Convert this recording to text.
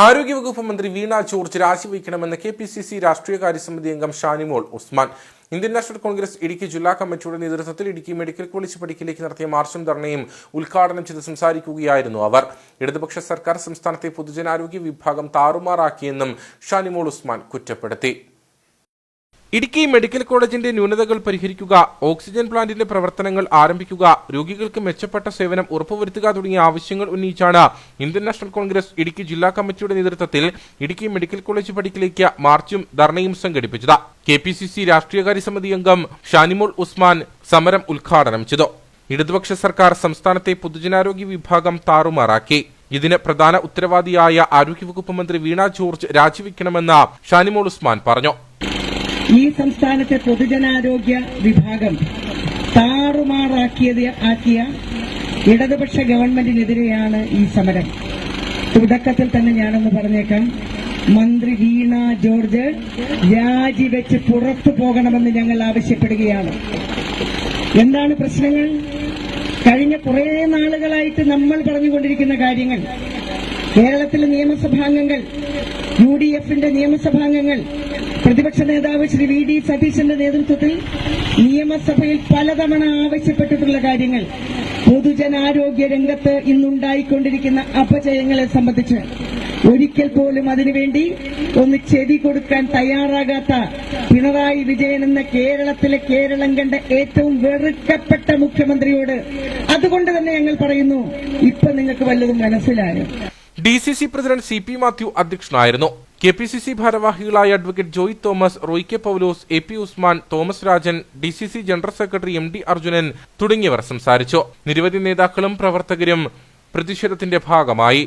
ആരോഗ്യവകുപ്പ് മന്ത്രി വീണ ജോർജ് രാജിവയ്ക്കണമെന്ന് കെ പി സി സി രാഷ്ട്രീയകാര്യ സമിതി അംഗം Shanimol Usman. Indian National Congress Idukki ജില്ലാ കമ്മിറ്റിയുടെ നേതൃത്വത്തിൽ ഇടുക്കി മെഡിക്കൽ കോളേജ് പടിക്കലേക്ക് നടത്തിയ മാർച്ചും ധർണയും ഉദ്ഘാടനം ചെയ്ത് സംസാരിക്കുകയായിരുന്നു അവർ. ഇടതുപക്ഷ സർക്കാർ സംസ്ഥാനത്തെ പൊതുജനാരോഗ്യ വിഭാഗം താറുമാറാക്കിയെന്നും ഷാനിമോൾ ഉസ്മാൻ കുറ്റപ്പെടുത്തി. ഇടുക്കി മെഡിക്കൽ കോളേജിന്റെ ന്യൂനതകൾ പരിഹരിക്കുക ഓക്സിജൻ പ്ലാന്റിന്റെ പ്രവർത്തനങ്ങൾ ആരംഭിക്കുക രോഗികൾക്ക് മെച്ചപ്പെട്ട സേവനം ഉറപ്പുവരുത്തുക തുടങ്ങിയ ആവശ്യങ്ങൾ ഉന്നയിച്ചാണ് ഇന്ത്യൻ നാഷണൽ കോൺഗ്രസ് ഇടുക്കി ജില്ലാ കമ്മിറ്റിയുടെ നേതൃത്വത്തിൽ ഇടുക്കി മെഡിക്കൽ കോളേജ് പടിക്കലേക്ക് മാർച്ചും ധർണയും സംഘടിപ്പിച്ചത്. കെ പി സി സി രാഷ്ട്രീയകാര്യ സമിതി അംഗം ഷാനിമോൾ ഉസ്മാൻ സമരം ഉദ്ഘാടനം ചെയ്തു. ഇടതുപക്ഷ സർക്കാർ സംസ്ഥാനത്തെ പൊതുജനാരോഗ്യ വിഭാഗം താറുമാറാക്കി. ഇതിന് പ്രധാന ഉത്തരവാദിയായ ആരോഗ്യവകുപ്പ് മന്ത്രി വീണ ജോർജ് രാജിവെക്കണമെന്ന് ഷാനിമോൾ ഉസ്മാൻ പറഞ്ഞു. ഈ സംസ്ഥാനത്തെ പൊതുജനാരോഗ്യ വിഭാഗം താറുമാറാക്കിയത് ആക്കിയ ഇടതുപക്ഷ ഗവൺമെന്റിനെതിരെയാണ് ഈ സമരം. തുടക്കത്തിൽ തന്നെ ഞാനൊന്ന് പറഞ്ഞേക്കാം. മന്ത്രി വീണ ജോർജ് രാജിവെച്ച് പുറത്തു പോകണമെന്ന് ഞങ്ങൾ ആവശ്യപ്പെടുകയാണ്. എന്താണ് പ്രശ്നങ്ങൾ? കഴിഞ്ഞ കുറേ നാളുകളായിട്ട് നമ്മൾ പറഞ്ഞുകൊണ്ടിരിക്കുന്ന കാര്യങ്ങൾ. കേരളത്തിലെ നിയമസഭാംഗങ്ങൾ യു ഡി എഫിന്റെ നിയമസഭാംഗങ്ങൾ പ്രതിപക്ഷ നേതാവ് ശ്രീ വി ഡി സതീശന്റെ നേതൃത്വത്തിൽ നിയമസഭയിൽ പലതവണ ആവശ്യപ്പെട്ടിട്ടുള്ള കാര്യങ്ങൾ. പൊതുജനാരോഗ്യ രംഗത്ത് ഇന്നുണ്ടായിക്കൊണ്ടിരിക്കുന്ന അപജയങ്ങളെ സംബന്ധിച്ച് ഒരിക്കൽ പോലും അതിനുവേണ്ടി ഒന്ന് ചെവി കൊടുക്കാൻ തയ്യാറാകാത്ത പിണറായി വിജയൻ എന്ന കേരളത്തിലെ കേരളം കണ്ട ഏറ്റവും വെറുക്കപ്പെട്ട മുഖ്യമന്ത്രിയോട് അതുകൊണ്ട് തന്നെ ഞങ്ങൾ പറയുന്നു ഇപ്പൊ നിങ്ങൾക്ക് വല്ലതും മനസ്സിലായോ? D C C president C P Mathew അധ്യക്ഷനായിരുന്നു. കെ പി സി സി ഭാരവാഹികളായ advocate Joy Thomas Roy K Paulose A P Usman Thomas Rajan D C C general secretary M D Arjunan തുടങ്ങിയവർ സംസാരിച്ചു. നിരവധി നേതാക്കളും പ്രവർത്തകരും പ്രതിഷേധത്തിന്റെ ഭാഗമായി.